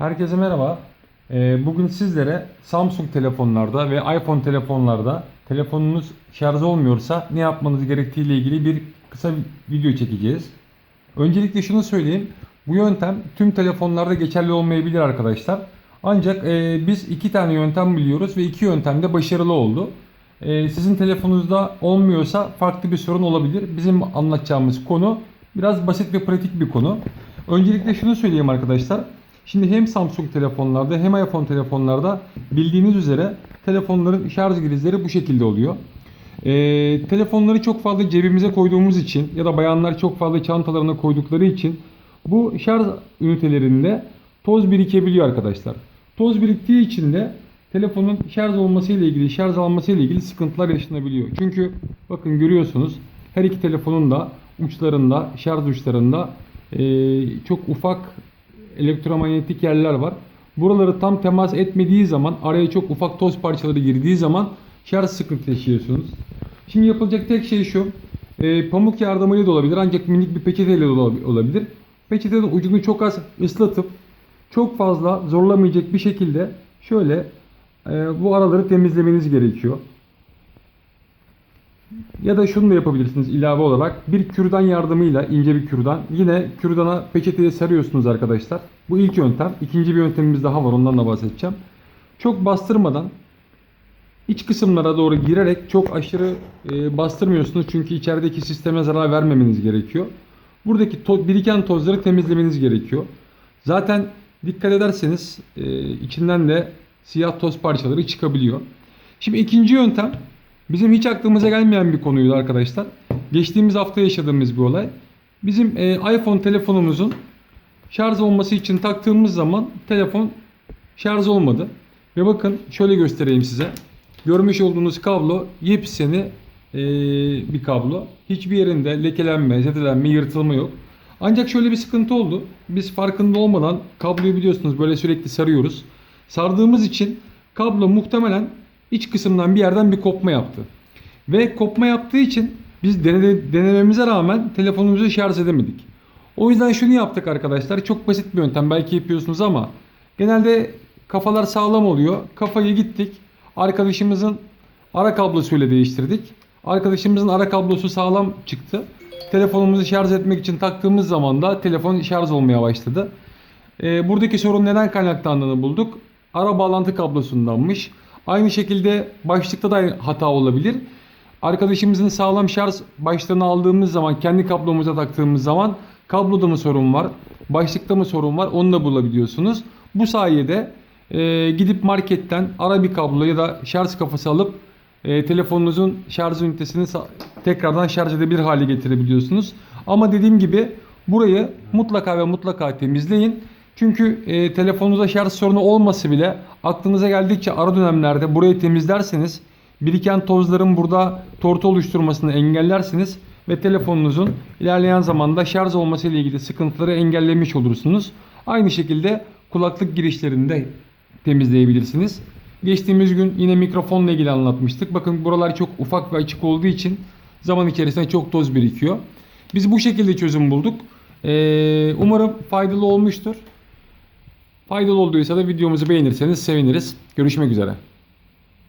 Herkese merhaba. Ee, Bugün sizlere Samsung telefonlarda ve iPhone telefonlarda telefonunuz şarj olmuyorsa ne yapmanız gerektiği ile ilgili bir kısa video çekeceğiz. Öncelikle şunu söyleyeyim. Bu yöntem tüm telefonlarda geçerli olmayabilir arkadaşlar. Ancak e, biz iki tane yöntem biliyoruz ve iki yöntem de başarılı oldu. E, sizin telefonunuzda olmuyorsa farklı bir sorun olabilir. Bizim anlatacağımız konu biraz basit ve pratik bir konu. Öncelikle şunu söyleyeyim arkadaşlar. Şimdi hem Samsung telefonlarda hem iPhone telefonlarda bildiğiniz üzere telefonların şarj girişleri bu şekilde oluyor. Ee, telefonları çok fazla cebimize koyduğumuz için ya da bayanlar çok fazla çantalarına koydukları için bu şarj ünitelerinde toz birikebiliyor arkadaşlar. Toz biriktiği için de telefonun şarj olması ile ilgili, şarj alması ile ilgili sıkıntılar yaşanabiliyor. Çünkü bakın görüyorsunuz her iki telefonun da uçlarında, şarj uçlarında ee, çok ufak elektromanyetik yerler var. Buraları tam temas etmediği zaman araya çok ufak toz parçaları girdiği zaman şarj sıkıntı yaşıyorsunuz. Şimdi yapılacak tek şey şu. e, pamuk yardımıyla da olabilir ancak minik bir peçeteyle de olab- olabilir. Peçetenin ucunu çok az ıslatıp çok fazla zorlamayacak bir şekilde şöyle e, bu araları temizlemeniz gerekiyor. Ya da şunu da yapabilirsiniz ilave olarak. Bir kürdan yardımıyla ince bir kürdan. Yine kürdana peçeteye sarıyorsunuz arkadaşlar. Bu ilk yöntem. İkinci bir yöntemimiz daha var ondan da bahsedeceğim. Çok bastırmadan iç kısımlara doğru girerek çok aşırı e, bastırmıyorsunuz. Çünkü içerideki sisteme zarar vermemeniz gerekiyor. Buradaki to- biriken tozları temizlemeniz gerekiyor. Zaten dikkat ederseniz e, içinden de siyah toz parçaları çıkabiliyor. Şimdi ikinci yöntem bizim hiç aklımıza gelmeyen bir konuydu arkadaşlar. Geçtiğimiz hafta yaşadığımız bir olay. Bizim e, iPhone telefonumuzun şarj olması için taktığımız zaman telefon şarj olmadı. Ve bakın şöyle göstereyim size. Görmüş olduğunuz kablo yepyeni e, bir kablo. Hiçbir yerinde lekelenme, zedelenme, yırtılma yok. Ancak şöyle bir sıkıntı oldu. Biz farkında olmadan kabloyu biliyorsunuz böyle sürekli sarıyoruz. Sardığımız için kablo muhtemelen iç kısımdan bir yerden bir kopma yaptı. Ve kopma yaptığı için biz denede- denememize rağmen telefonumuzu şarj edemedik. O yüzden şunu yaptık arkadaşlar. Çok basit bir yöntem. Belki yapıyorsunuz ama genelde kafalar sağlam oluyor. Kafayı gittik. Arkadaşımızın ara kablosuyla değiştirdik. Arkadaşımızın ara kablosu sağlam çıktı. Telefonumuzu şarj etmek için taktığımız zaman da telefon şarj olmaya başladı. Ee, buradaki sorun neden kaynaklandığını bulduk. Ara bağlantı kablosundanmış. Aynı şekilde başlıkta da hata olabilir. Arkadaşımızın sağlam şarj başlığını aldığımız zaman kendi kablomuza taktığımız zaman kabloda mı sorun var, başlıkta mı sorun var onu da bulabiliyorsunuz. Bu sayede e, gidip marketten ara bir kablo ya da şarj kafası alıp e, telefonunuzun şarj ünitesini tekrardan şarj edebilir hale getirebiliyorsunuz. Ama dediğim gibi burayı mutlaka ve mutlaka temizleyin. Çünkü e, telefonunuzda şarj sorunu olması bile aklınıza geldikçe ara dönemlerde burayı temizlerseniz biriken tozların burada tortu oluşturmasını engellersiniz ve telefonunuzun ilerleyen zamanda şarj olması ile ilgili sıkıntıları engellemiş olursunuz. Aynı şekilde kulaklık girişlerini de temizleyebilirsiniz. Geçtiğimiz gün yine mikrofonla ilgili anlatmıştık. Bakın buralar çok ufak ve açık olduğu için zaman içerisinde çok toz birikiyor. Biz bu şekilde çözüm bulduk. Ee, umarım faydalı olmuştur. Faydalı olduysa da videomuzu beğenirseniz seviniriz. Görüşmek üzere.